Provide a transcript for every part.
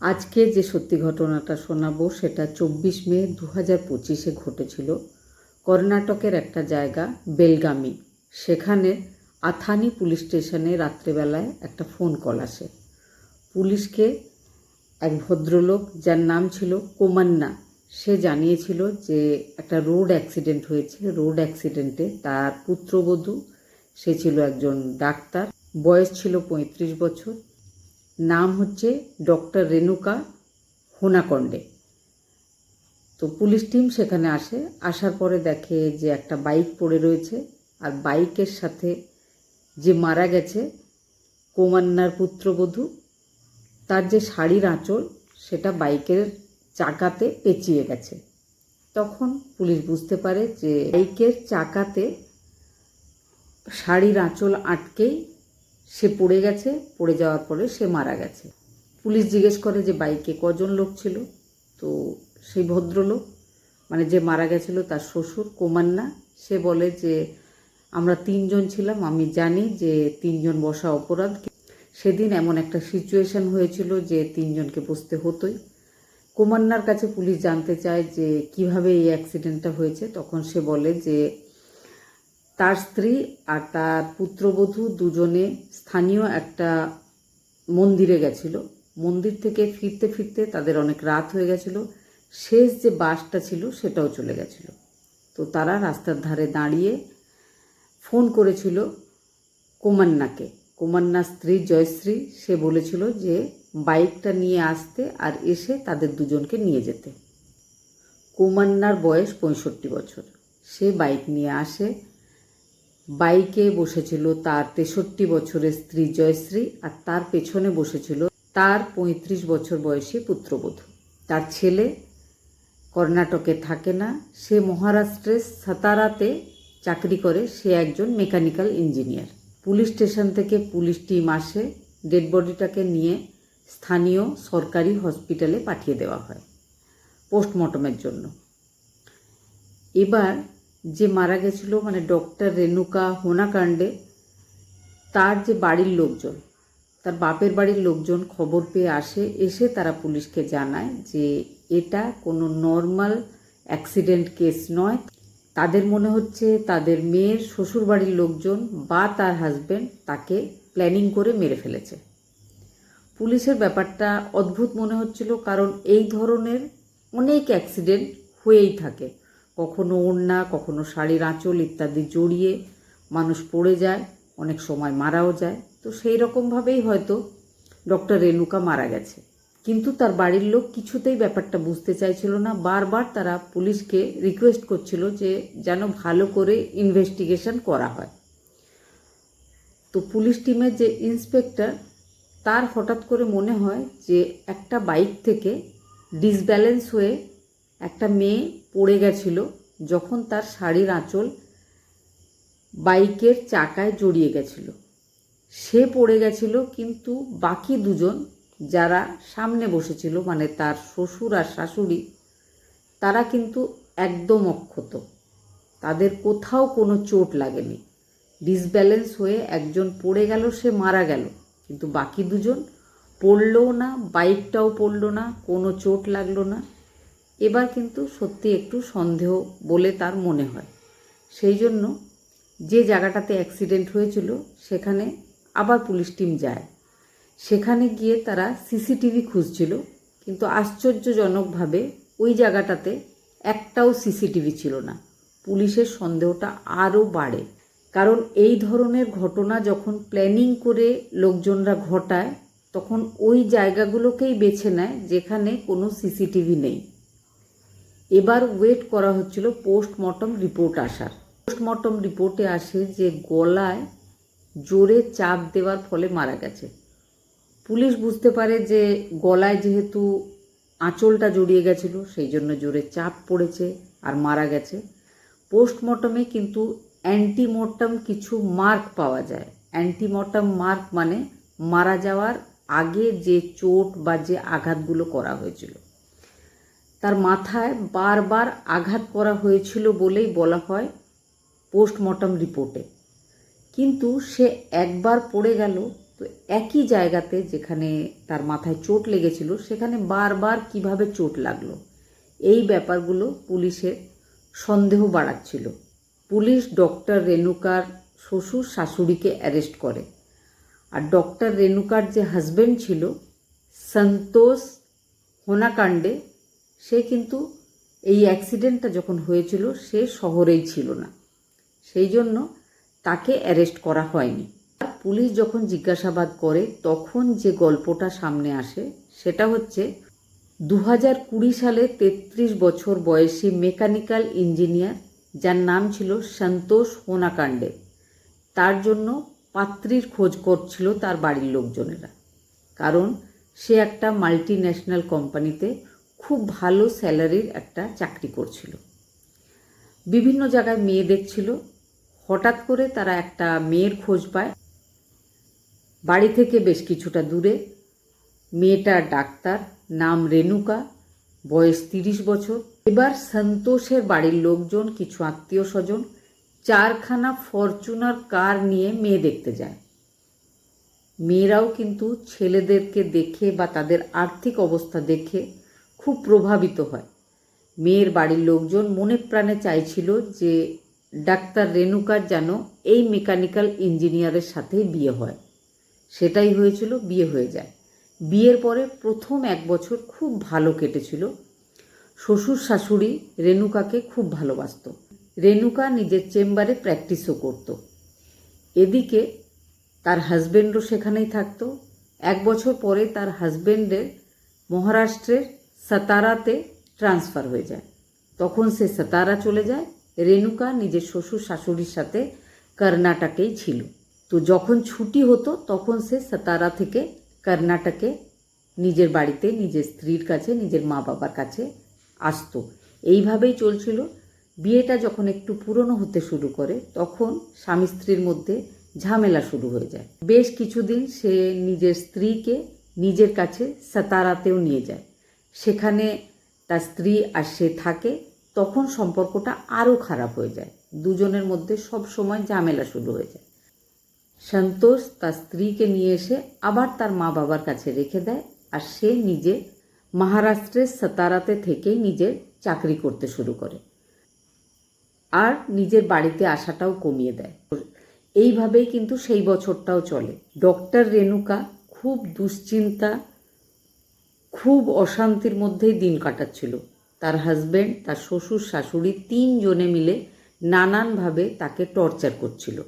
আজকে যে সত্যি ঘটনাটা শোনাবো সেটা চব্বিশ মে দু হাজার পঁচিশে ঘটেছিল। কর্ণাটকের একটা জায়গা, বেলগামি। সেখানে আথানি পুলিশ স্টেশনে রাত্রেবেলায় একটা ফোন কল আসে। পুলিশকে এক ভদ্রলোক, যার নাম ছিল কোমান্না, সে জানিয়েছিল যে একটা রোড অ্যাক্সিডেন্ট হয়েছে। রোড অ্যাক্সিডেন্টে তার পুত্রবধূ, সে ছিল একজন ডাক্তার, বয়স ছিল পঁয়ত্রিশ বছর। নাম হচ্ছে ডক্টর রেণুকা হোনাকন্ডে। তো পুলিশ টিম সেখানে আসে, আসার পরে দেখে যে একটা বাইক পড়ে রয়েছে, আর বাইকের সাথে যে মারা গেছে কোমান্নার পুত্রবধূ, তার যে শাড়ির আঁচল, সেটা বাইকের চাকাতে পেঁচিয়ে গেছে। তখন পুলিশ বুঝতে পারে যে বাইকের চাকাতে শাড়ির আঁচল আটকেই সে পড়ে গেছে, পড়ে যাওয়ার পরে সে মারা গেছে। পুলিশ জিজ্ঞেস করে যে বাইকে কজন লোক ছিল? তো সেই ভদ্রলোক মানে যে মারা গেছিল তার শ্বশুর কোমান্না, সে বলে যে, আমরা তিনজন ছিলাম, আমি জানি যে তিনজন বসা অপরাধ। সেদিন এমন একটা সিচুয়েশন হয়েছিল যে তিনজনকে বসতে হতোই। কুমান্নার কাছে পুলিশ জানতে চায় যে কীভাবে এই অ্যাক্সিডেন্টটা হয়েছে। তখন সে বলে যে তার স্ত্রী আর তার পুত্রবধূ দুজনে স্থানীয় একটা মন্দিরে গেছিল। মন্দির থেকে ফিরতে ফিরতে তাদের অনেক রাত হয়ে গেছিল। শেষ যে বাসটা ছিল সেটাও চলে গেছিল। তো তারা রাস্তার ধারে দাঁড়িয়ে ফোন করেছিল কুমান্নাকে। কুমান্নার স্ত্রী জয়শ্রী, সে বলেছিল যে বাইকটা নিয়ে আসতে আর এসে তাদের দুজনকে নিয়ে যেতে। কুমান্নার বয়স পঁয়ষট্টি বছর। সে বাইক নিয়ে আসে বাইকে বসেছিল তার তেষট্টি বছরের স্ত্রী জয়শ্রী আর তার পেছনে বসেছিল তার পঁয়ত্রিশ বছর বয়সী পুত্রবধূ। তার ছেলে কর্ণাটকে থাকে না, সে মহারাষ্ট্রের সাতারাতে চাকরি করে, সে একজন মেকানিক্যাল ইঞ্জিনিয়ার। পুলিশ স্টেশন থেকে পুলিশ টিম আসে, ডেড বডিটাকে নিয়ে স্থানীয় সরকারি হসপিটালে পাঠিয়ে দেওয়া হয় পোস্টমর্টমের জন্য। এবার যে মারা গেছিল মানে ডক্টর রেণুকা হোনাকাণ্ডে, তার যে বাড়ির লোকজন, তার বাপের বাড়ির লোকজন খবর পেয়ে আসে, এসে তারা পুলিশকে জানায় যে এটা কোনো নর্মাল অ্যাক্সিডেন্ট কেস নয়। তাদের মনে হচ্ছে তাদের মেয়ের শ্বশুর বাড়ির লোকজন বা তার হাজব্যান্ড তাকে প্ল্যানিং করে মেরে ফেলেছে। পুলিশের ব্যাপারটা অদ্ভুত মনে হচ্ছিল, কারণ এই ধরনের অনেক অ্যাক্সিডেন্ট হয়েই থাকে। কখনো ওড়না, কখনো শাড়ির আঁচল ইত্যাদি জড়িয়ে মানুষ পড়ে যায়, অনেক সময় মারাও যায়। তো সেই রকমভাবেই হয়তো ডক্টর রেণুকা মারা গেছে। কিন্তু তার বাড়ির লোক কিছুতেই ব্যাপারটা বুঝতে চাইছিল না। বারবার তারা পুলিশকে রিকোয়েস্ট করছিল যে যেন ভালো করে ইনভেস্টিগেশন করা হয়। তো পুলিশ টিমের যে ইন্সপেক্টর তার হঠাৎ করে মনে হয় যে একটা বাইক থেকে ডিসব্যালেন্স হয়ে একটা মেয়ে পড়ে গেছিল যখন তার শাড়ির আঁচল বাইকের চাকায় জড়িয়ে গেছিল। সে পড়ে গেছিল কিন্তু বাকি দুজন যারা সামনে বসেছিল মানে তার শ্বশুর আর শাশুড়ি, তারা কিন্তু একদম অক্ষত। তাদের কোথাও কোনো চোট লাগেনি। ডিসব্যালেন্স হয়ে একজন পড়ে গেল, সে মারা গেল। কিন্তু বাকি দুজন পড়লও না, বাইকটাও পড়ল না, কোনো চোট লাগল না। এবার কিন্তু সত্যি একটু সন্দেহ বলে তার মনে হয়। সেই জন্য যে জায়গাটাতে অ্যাক্সিডেন্ট হয়েছিল, সেখানে আবার পুলিশ টিম যায়। সেখানে গিয়ে তারা সিসিটিভি খুঁজছিল, কিন্তু আশ্চর্যজনকভাবে ওই জায়গাটাতে একটাও সিসিটিভি ছিল না। পুলিশের সন্দেহটা আরও বাড়ে। কারণ এই ধরনের ঘটনা যখন প্ল্যানিং করে লোকজনরা ঘটায়, তখন ওই জায়গাগুলোকেই বেছে নেয় যেখানে কোনো সিসিটিভি নেই। এবার ওয়েট করা হচ্ছিল পোস্টমর্টম রিপোর্ট আসার। পোস্টমর্টম রিপোর্টে আসে যে গলায় জোরে চাপ দেওয়ার ফলে মারা গেছে। পুলিশ বুঝতে পারে যে গলায় যেহেতু আঁচলটা জড়িয়ে গেছিল, সেই জন্য জোরে চাপ পড়েছে আর মারা গেছে। পোস্টমর্টমে কিন্তু অ্যান্টিমর্টম কিছু মার্ক পাওয়া যায়। অ্যান্টিমর্টম মার্ক মানে মারা যাওয়ার আগে যে চোট বা যে আঘাতগুলো করা হয়েছিল। তার মাথায় বারবার আঘাত করা হয়েছিল বলেই বলা হয় পোস্টমর্টম রিপোর্টে। কিন্তু সে একবার পড়ে গেল, তো একই জায়গাতে যেখানে তার মাথায় চোট লেগেছিল, সেখানে বারবার কীভাবে চোট লাগল, এই ব্যাপারগুলো পুলিশের সন্দেহ বাড়াচ্ছিল। পুলিশ ডক্টর রেণুকার শ্বশুর শাশুড়িকে অ্যারেস্ট করে। আর ডক্টর রেণুকার যে হাজবেন্ড ছিল, সন্তোষ হোনাকাণ্ডে সে কিন্তু এই অ্যাক্সিডেন্টটা যখন হয়েছিল, সে শহরেই ছিল না। সেই জন্য তাকে অ্যারেস্ট করা হয়নি। পুলিশ যখন জিজ্ঞাসাবাদ করে, তখন যে গল্পটা সামনে আসে, সেটা হচ্ছে দু হাজার কুড়ি সালে তেত্রিশ বছর বয়সী মেকানিক্যাল ইঞ্জিনিয়ার, যার নাম ছিল সন্তোষ হোনাকাণ্ডে। তার জন্য পাত্রীর খোঁজ করছিল তার বাড়ির লোকজনেরা। কারণ সে একটা মাল্টি ন্যাশনাল কোম্পানিতে খুব ভালো স্যালারির একটা চাকরি করছিল। বিভিন্ন জায়গায় মেয়ে দেখছিল। হঠাৎ করে তারা একটা মেয়ের খোঁজ পায়। বাড়ি থেকে বেশ কিছুটা দূরে। মেয়েটা ডাক্তার, নাম রেণুকা, বয়স তিরিশ বছর। এবার সন্তোষের বাড়ির লোকজন, কিছু আত্মীয় স্বজন চারখানা ফরচুনার কার নিয়ে মেয়ে দেখতে যায়। মেয়েরাও কিন্তু ছেলেদেরকে দেখে বা তাদের আর্থিক অবস্থা দেখে খুব প্রভাবিত হয়। মেয়ের বাড়ির লোকজন মনে প্রাণে চাইছিল যে ডাক্তার রেণুকার যেন এই মেকানিক্যাল ইঞ্জিনিয়ারের সাথেই বিয়ে হয়। সেটাই হয়েছিল, বিয়ে হয়ে যায়। বিয়ের পরে প্রথম এক বছর খুব ভালো কেটেছিল। শ্বশুর শাশুড়ি রেণুকাকে খুব ভালোবাসত। রেণুকা নিজের চেম্বারে প্র্যাকটিসও করত। এদিকে তার হাজবেন্ডও সেখানেই থাকতো। এক বছর পরে তার হাজবেন্ডের মহারাষ্ট্রের সাতারাতে ট্রান্সফার হয়ে যায়। তখন সে সাতারা চলে যায়। রেণুকা নিজের শ্বশুর শাশুড়ির সাথে কর্ণাটকেই ছিল। তো যখন ছুটি হতো, তখন সে সাতারা থেকে কর্ণাটকে নিজের বাড়িতে নিজের স্ত্রীর কাছে, নিজের মা বাবার কাছে আসতো। এইভাবেই চলছিল। বিয়েটা যখন একটু পুরনো হতে শুরু করে, তখন স্বামী স্ত্রীর মধ্যে ঝামেলা শুরু হয়ে যায়। বেশ কিছুদিন সে নিজের স্ত্রীকে নিজের কাছে সাতারাতেও নিয়ে যায়। সেখানে তার স্ত্রী আর সে থাকে, তখন সম্পর্কটা আরও খারাপ হয়ে যায়। দুজনের মধ্যে সব সময় ঝামেলা শুরু হয়ে যায়। সন্তোষ তার স্ত্রীকে নিয়ে এসে আবার তার মা বাবার কাছে রেখে দেয় আর সে নিজে মহারাষ্ট্রের সাতারাতে থেকেই নিজের চাকরি করতে শুরু করে আর নিজের বাড়িতে আসাটাও কমিয়ে দেয়। এইভাবেই কিন্তু সেই বছরটাও চলে। ডক্টর রেণুকা খুব দুশ্চিন্তা খুব অশান্তির মধ্যেই দিন কাটাচ্ছিল। তার হাজব্যান্ড তার শ্বশুর, শাশুড়ি তিনজনে মিলে নানানভাবে তাকে টর্চার করছিল।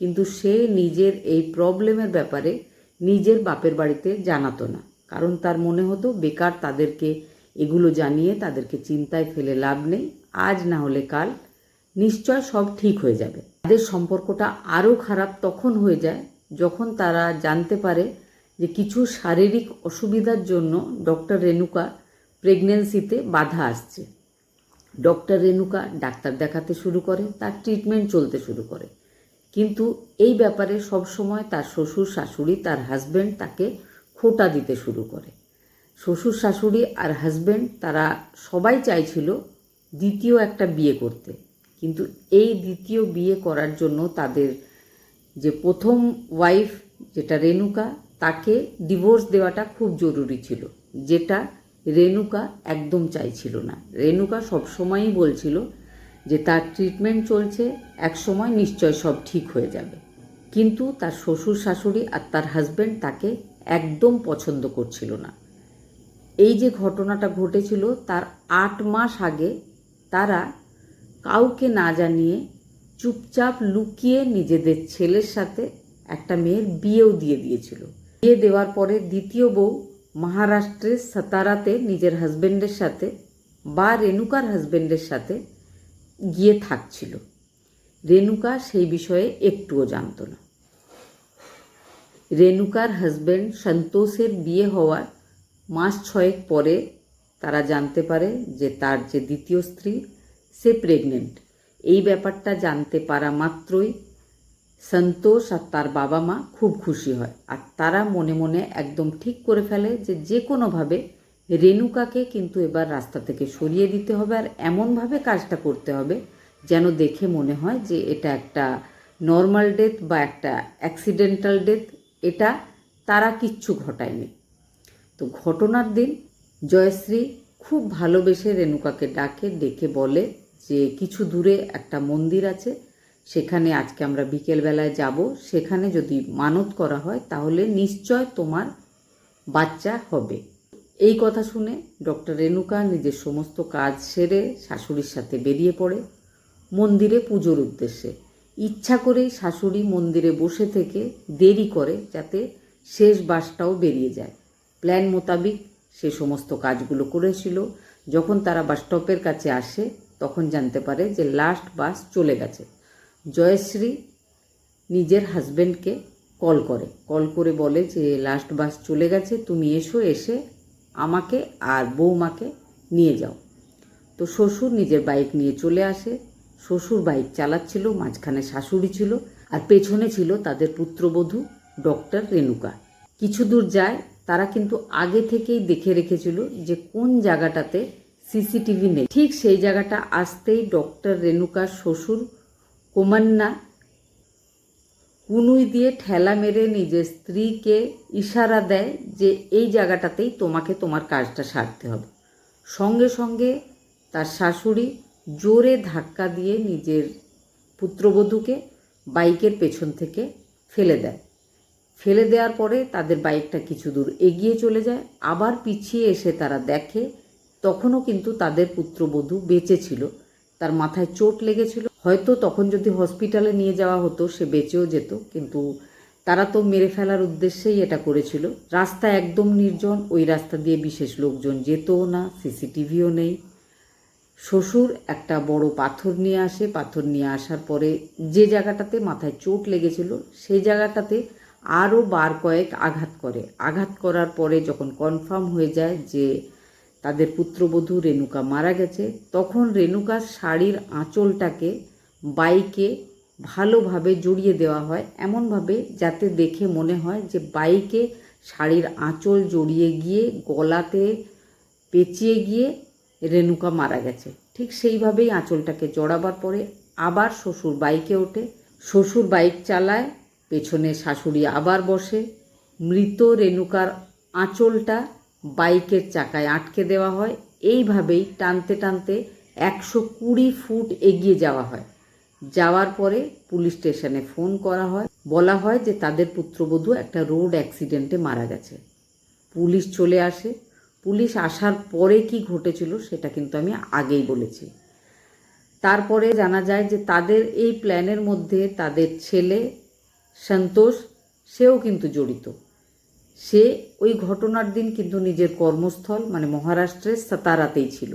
কিন্তু সে নিজের এই প্রবলেমের ব্যাপারে নিজের বাপের বাড়িতে জানাতো না। কারণ তার মনে হতো, বেকার তাদেরকে এগুলো জানিয়ে তাদেরকে চিন্তায় ফেলে লাভ নেই। আজ না হলে কাল নিশ্চয় সব ঠিক হয়ে যাবে। তাদের সম্পর্কটা আরও খারাপ তখন হয়ে যায়, যখন তারা জানতে পারে যে কিছু শারীরিক অসুবিধার জন্য ডক্টর রেণুকা প্রেগনেন্সিতে বাধা আসছে। ডক্টর রেণুকা ডাক্তার দেখাতে শুরু করে, তার ট্রিটমেন্ট চলতে শুরু করে। কিন্তু এই ব্যাপারে সবসময় তার শ্বশুর শাশুড়ি, তার হাজব্যান্ড তাকে খোটা দিতে শুরু করে। শ্বশুর শাশুড়ি আর হাজব্যান্ড তারা সবাই চাইছিল দ্বিতীয় একটা বিয়ে করতে। কিন্তু এই দ্বিতীয় বিয়ে করার জন্য তাদের যে প্রথম ওয়াইফ যেটা রেণুকা তাকে ডিভোর্স দেওয়াটা খুব জরুরি ছিল। যেটা রেণুকা একদম চাইছিল না। রেণুকা সবসময়ই বলছিল যে, তার ট্রিটমেন্ট চলছে এক সময় নিশ্চয় সব ঠিক হয়ে যাবে। কিন্তু তার শ্বশুর শাশুড়ি আর তার হাজব্যান্ড তাকে একদম পছন্দ করছিল না। এই যে ঘটনাটা ঘটেছিল, তার আট মাস আগে তারা কাউকে না জানিয়ে চুপচাপ লুকিয়ে নিজেদের ছেলের সাথে একটা মেয়ের বিয়েও দিয়ে দিয়েছিল। বিয়ে দেওয়ার পরে দ্বিতীয় বউ মহারাষ্ট্রের সাতারাতে নিজের হাজবেন্ডের সাথে বা রেণুকার হাজবেন্ডের সাথে গিয়ে থাকছিল। রেণুকা সেই বিষয়ে একটুও জানতো না। রেণুকার হাজবেন্ড সন্তোষের বিয়ে হওয়ার মাস ছয়েক পরে তারা জানতে পারে যে তার যে দ্বিতীয় স্ত্রী, সে প্রেগনেন্ট এই ব্যাপারটা জানতে পারা মাত্রই সন্তোষ আর তার বাবা মা খুব খুশি হয়। আর তারা মনে মনে একদম ঠিক করে ফেলে যে যে কোনোভাবে রেণুকাকে কিন্তু এবার রাস্তা থেকে সরিয়ে দিতে হবে আর এমনভাবে কাজটা করতে হবে যেন দেখে মনে হয় যে এটা একটা নর্মাল ডেথ বা একটা অ্যাক্সিডেন্টাল ডেথ এটা তারা কিচ্ছু ঘটায়নি। তো ঘটনার দিন জয়শ্রী খুব ভালোবেসে রেণুকাকে ডাকে, ডেকে বলে যে কিছু দূরে একটা মন্দির আছে সেখানে আজকে আমরা বিকেলবেলায় যাব। সেখানে যদি মানত করা হয়, তাহলে নিশ্চয় তোমার বাচ্চা হবে। এই কথা শুনে ডক্টর রেণুকা নিজের সমস্ত কাজ সেরে শাশুড়ির সাথে বেরিয়ে পড়ে মন্দিরে পুজোর উদ্দেশ্যে। ইচ্ছা করেই শাশুড়ি মন্দিরে বসে থেকে দেরি করে যাতে শেষ বাসটাও বেরিয়ে যায়। প্ল্যান মোতাবিক সে সমস্ত কাজগুলো করেছিল। যখন তারা বাস স্টপের কাছে আসে, তখন জানতে পারে যে লাস্ট বাস চলে গেছে। জয়শ্রী নিজের হাজবেন্ডকে কল করে। কল করে বলে যে লাস্ট বাস চলে গেছে, তুমি এসো, এসে আমাকে আর বৌমাকে নিয়ে যাও। তো শ্বশুর নিজের বাইক নিয়ে চলে আসে। শ্বশুর বাইক চালাচ্ছিল, মাঝখানে শাশুড়ি ছিল আর পেছনে ছিল তাদের পুত্রবধূ ডক্টর রেণুকা। কিছু দূর যায়, তারা কিন্তু আগে থেকেই দেখে রেখেছিল যে কোন জায়গাটাতে সিসিটিভি নেই। ঠিক সেই জায়গাটা আসতেই ডক্টর রেণুকার শ্বশুর কোমান্না কুনুই দিয়ে ঠেলা মেরে নিজের স্ত্রীকে ইশারা দেয় যে এই জায়গাটাতেই তোমাকে তোমার কাজটা সারতে হবে। সঙ্গে সঙ্গে তার শাশুড়ি জোরে ধাক্কা দিয়ে নিজের পুত্রবধূকে বাইকের পেছন থেকে ফেলে দেয়। ফেলে দেওয়ার পরে তাদের বাইকটা কিছু দূর এগিয়ে চলে যায়। আবার পিছিয়ে এসে তারা দেখে, তখনও কিন্তু তাদের পুত্রবধূ বেঁচে ছিল। তার মাথায় চোট লেগেছিল হয়তো তখন যদি হসপিটালে নিয়ে যাওয়া হতো, সে বেঁচেও যেত। কিন্তু তারা তো মেরে ফেলার উদ্দেশ্যেই এটা করেছিল। রাস্তা একদম নির্জন, ওই রাস্তা দিয়ে বিশেষ লোকজন যেতও না, সিসিটিভিও নেই। শ্বশুর একটা বড় পাথর নিয়ে আসে। পাথর নিয়ে আসার পরে যে জায়গাটাতে মাথায় চোট লেগেছিল, সেই জায়গাটাতে আরও বার কয়েক আঘাত করে। আঘাত করার পরে যখন কনফার্ম হয়ে যায় যে তাদের পুত্রবধূ রেণুকা মারা গেছে। তখন রেণুকার শাড়ির আঁচলটাকে বাইকে ভালোভাবে জড়িয়ে দেওয়া হয়, এমনভাবে যাতে দেখে মনে হয় যে বাইকে শাড়ির আঁচল জড়িয়ে গিয়ে, গলাতে পেঁচিয়ে গিয়ে রেণুকা মারা গেছে। ঠিক সেইভাবেই আঁচলটাকে জড়াবার পরে আবার শ্বশুর বাইকে ওঠে। শ্বশুর বাইক চালায়, পেছনে শাশুড়ি আবার বসে। মৃত রেণুকার আঁচলটা বাইকের চাকায় আটকে দেওয়া হয়। এইভাবেই টানতে টানতে একশো কুড়ি ফুট এগিয়ে যাওয়া হয়। যাওয়ার পরে পুলিশ স্টেশনে ফোন করা হয়। বলা হয় যে তাদের পুত্রবধূ একটা রোড অ্যাক্সিডেন্টে মারা গেছে। পুলিশ চলে আসে। পুলিশ আসার পরে কি ঘটেছিল সেটা কিন্তু আমি আগেই বলেছি। তারপরে জানা যায় যে তাদের এই প্ল্যানের মধ্যে তাদের ছেলে সন্তোষ, সেও কিন্তু জড়িত। সে ওই ঘটনার দিন কিন্তু নিজের কর্মস্থল মানে মহারাষ্ট্রের সাতারাতেই ছিল।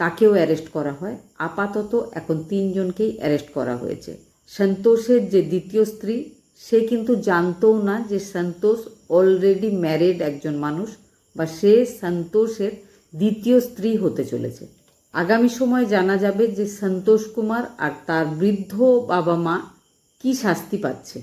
তাকেও অ্যারেস্ট করা হয়। আপাতত এখন তিনজনকেই অ্যারেস্ট করা হয়েছে। সন্তোষের যে দ্বিতীয় স্ত্রী, সে কিন্তু জানতও না যে সন্তোষ অলরেডি ম্যারিড একজন মানুষ বা সে সন্তোষের দ্বিতীয় স্ত্রী হতে চলেছে। আগামী সময় জানা যাবে যে সন্তোষ কুমার আর তার বৃদ্ধ বাবা মা কি শাস্তি পাচ্ছে।